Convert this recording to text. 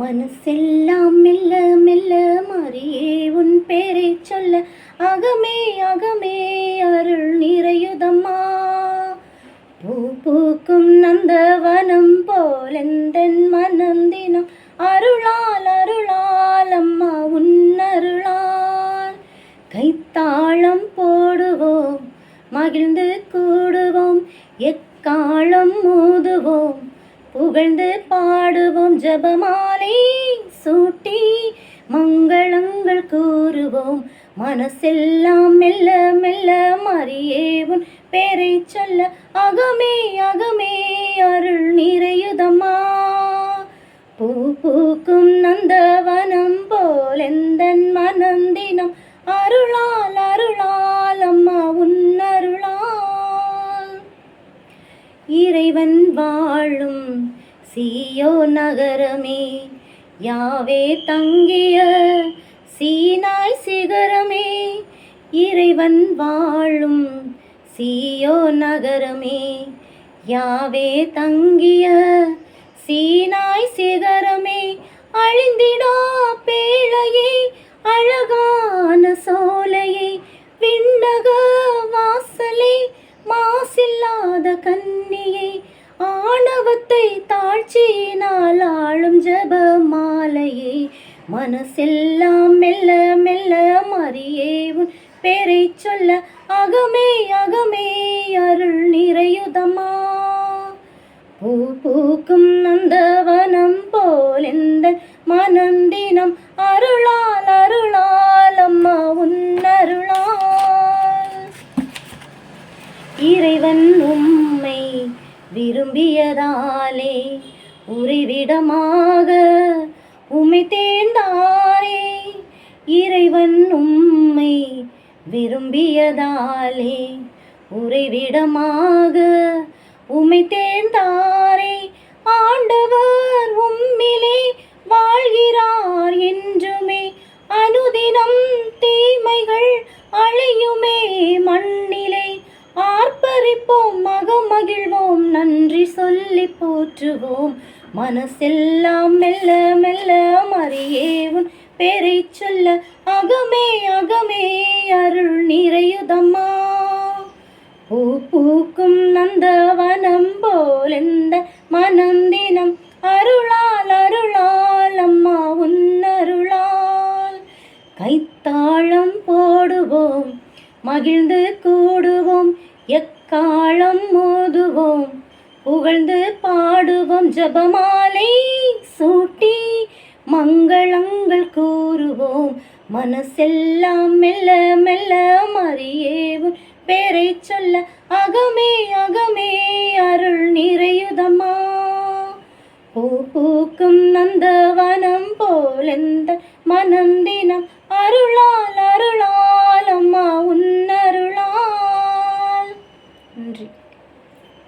மனசெல்லாம் மெல்ல மெல்ல மாறியே உன் பேரை சொல்ல அகமே அகமே அருள் நிறையுதம்மா. பூ பூக்கும் நந்தவனம் போலெந்தன் மனம் தினம் அருளால் அருளால் அம்மா உன் அருளால். கைத்தாளம் போடுவோம் மகிழ்ந்து கூடுவோம் எக்காலம் மோதுவோம் புகழ்ந்து பாடுவோம் ஜபமாலை சூட்டி மங்களங்கள் கூறுவோம். மனசெல்லாம் மெல்ல மெல்ல மறியே உன் பேரை சொல்ல அகமே அகமே அருள் நிறையுதம்மா. இறைவன் வாழும் சீயோ நகரமே. யாவே தங்கிய சீனாய் சிகரமே. இறைவன் வாழும் சீயோ நகரமே. யாவே தங்கிய சீனாய் சிகரமே. அழிந்திடா மனசெல்லாம் மெல்ல மெல்ல மறியே உன் பேரை சொல்ல அகமே அகமே அருள் நிறையுதமா பூ பூக்கும் நந்தவனம் போல் எந்த மனம் தினம் அருளால் அருளால் அம்மா உன் அருளால். இறைவன் உம்மை விரும்பியதாலே உறைவிடமாக உமை தேர்ந்தாரே இறைவன் உம்மை விரும்பியதாலே உறைவிடமாக உமை தேர்ந்தாரே ஆண்டவர் உம்மிலே வாழ்கிறார் என்றுமே அனுதினம் தீமைகள் அழியுமே மண்ணிலே மகம் மகிழ்வோம் நன்றி சொல்லி போற்றுவோம். மனசெல்லாம் மெல்ல மெல்ல மறியேவும் பேரை சொல்ல அகமே அகமே அருள் நிறையுதம்மா. பூ பூக்கும் நந்தவனம் போலெந்த மனந்தினம் அருளால் அருளால் அம்மா உன்னருளால் கைத்தாளம் போடுவோம் மகிழ்ந்து கூடுவோம் எக் தாளம் மோதுவோம். புகழ்ந்து பாடுவோம் ஜபமாலை சூட்டி மங்களங்கள் கூறுவோம். மனசெல்லாம் மெல்ல மெல்ல மறியேவும் பேரை சொல்ல அகமே அகமே அருள் நிறையுதம்மா. பூ பூக்கும் நந்தவனம் போலெந்த மனம்